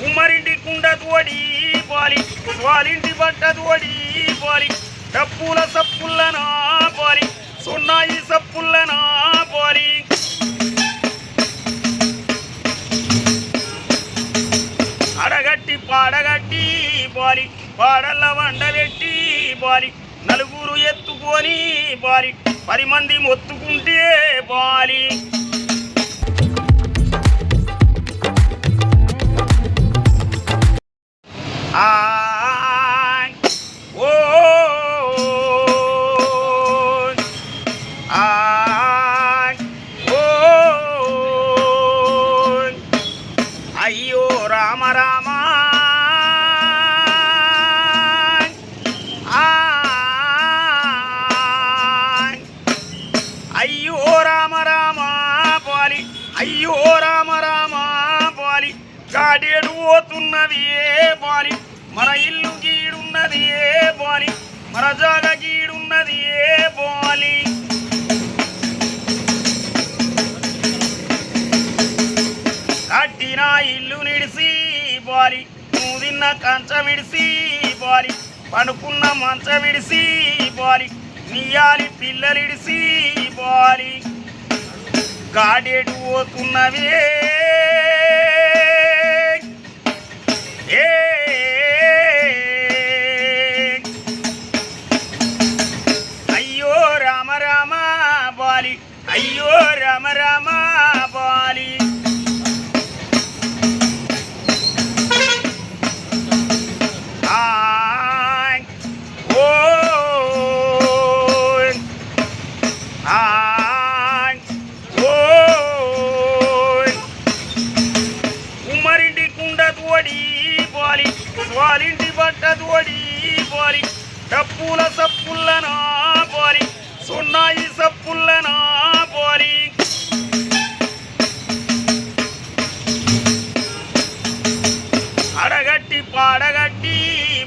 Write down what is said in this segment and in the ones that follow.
ఉమ్మరింటి కుండ తోడి పాలి వాలింటి బట్ట తోడి పాలి డప్పుల సప్పుల్లనా పాలి సున్నాయి సప్పుల్లనా పాలి. అడగట్టి పాడగట్టి బాలి పాడల్ల వండబెట్టి బాలి నలుగురు ఎత్తుకొని బాలి పది మంది మొత్తుకుంటే బాలి గాడేడు పోతున్నది ఏ బారి మన ఇల్లు గీడున్నది ఏ బారి మన జాగ గీడున్నది ఏ బాలి? కట్టిన ఇల్లు నిడిసి బాలి నువ్వు తిన్న కంచం పడుకున్న బాలి పనుకున్న మంచం బాలి నీయాలి పిల్లలిడిసి బాలి. గాడేడు పోతున్నవే అయ్యో రామ రామ బాలి అయ్యో రామ రామ వాలింటి బట్ట తోడి డప్పుల సప్పుల్లనా పోలి సున్నాయి సప్పుల్లనా పోలి అడగట్టి పాడగట్టి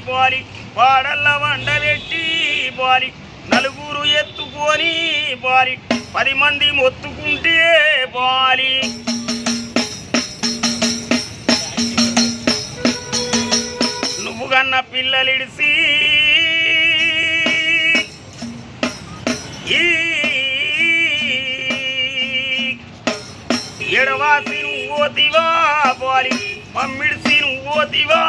బాలి పాడల్ల వండబెట్టి బాలి నలుగురు ఎత్తుకొని బాలి పది మంది మొత్తుకుంటే బాలి కన్న పిల్లలిడిసి ఈ ఎడవాసి నువ్వు ఓతివా బాలి మమ్మిడిసి నువ్వు ఓతివా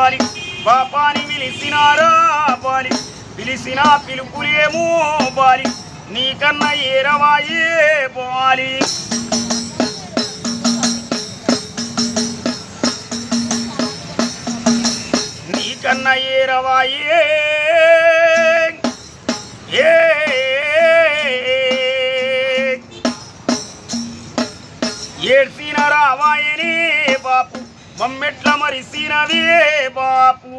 పోలి పాపాని పిలిచినారా పోలి పిలిచిన పిలుపులేమో బాలి నీకన్నా ఏరవాయే పోలి నీకన్నా ఏరవాయే ఏ ఏడ్సిన రావాయనే బాపు బొమ్మెట్ల మరిసినవే బాపు.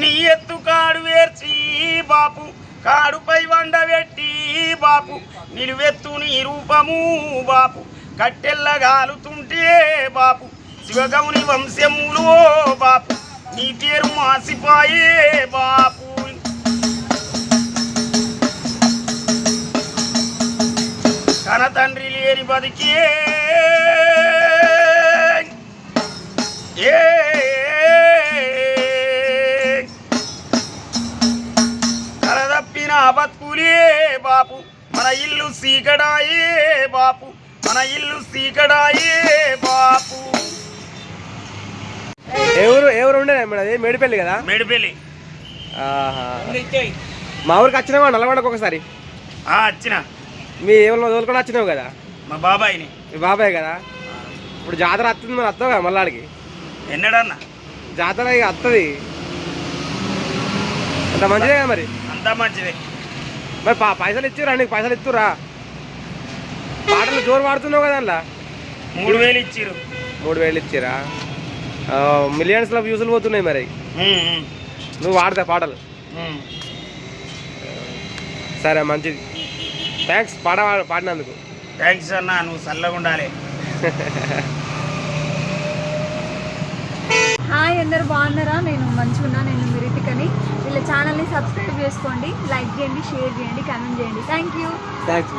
నీ ఎత్తు కాడు వేర్చి బాపు కాడుపై వండబెట్టి బాపు నిలువెత్తు నీ రూపము బాపు కట్టెల్లగాలుతుంటే బాపు శివగౌని వంశములో బాపు నీ పేరు మాసిపాయే బాపు. కన తండ్రి లేని బతికే. ఏ. కలదప్పిన బతుకులే బాపు మన ఇల్లు సీకడాయే బాపు మన ఇల్లు సీకడాయే బాపు. ఎవరు ఎవరు ఉండే మేడం అది? మేడిపల్లి కదా? మెడిపెల్లి. మా ఊరికి వచ్చినావా నల్లగొండకు ఒకసారి. వచ్చిన. మీ ఎవరిలో తోలుకొని వచ్చినావు కదా? మా బాబాయిని. మీ బాబాయ్ కదా? ఇప్పుడు జాతర వస్తుంది మరి వస్తావు కదా మళ్ళాడికి ఎన్నడన్నా? జాతర ఇక వస్తుంది అంత మంచిదే కదా మరి? అంతా మంచిదే. మరి పా పైసలు ఇచ్చిరా నీకు? పైసలు ఇస్తురా పాటలు జోరు పాడుతున్నావు కదా అందులో? మూడు వేలు ఇచ్చిరు మూడు వేలు ఇచ్చిరా మిలియన్స్లో వ్యూస్లు పోతున్నాయి మరి. నువ్వు వాడతా పాటలు. సరే మంచిది. థ్యాంక్స్ పాట పాడినందుకు. థ్యాంక్స్ అన్న నువ్వు చల్లగా ఉండాలి. హాయ్ అందరు బాగున్నారా? నేను మంచిగా నేను మిరిటికని వీళ్ళ ఛానల్ని సబ్స్క్రైబ్ చేసుకోండి లైక్ చేయండి షేర్ చేయండి కామెంట్ చేయండి. Thank you thanks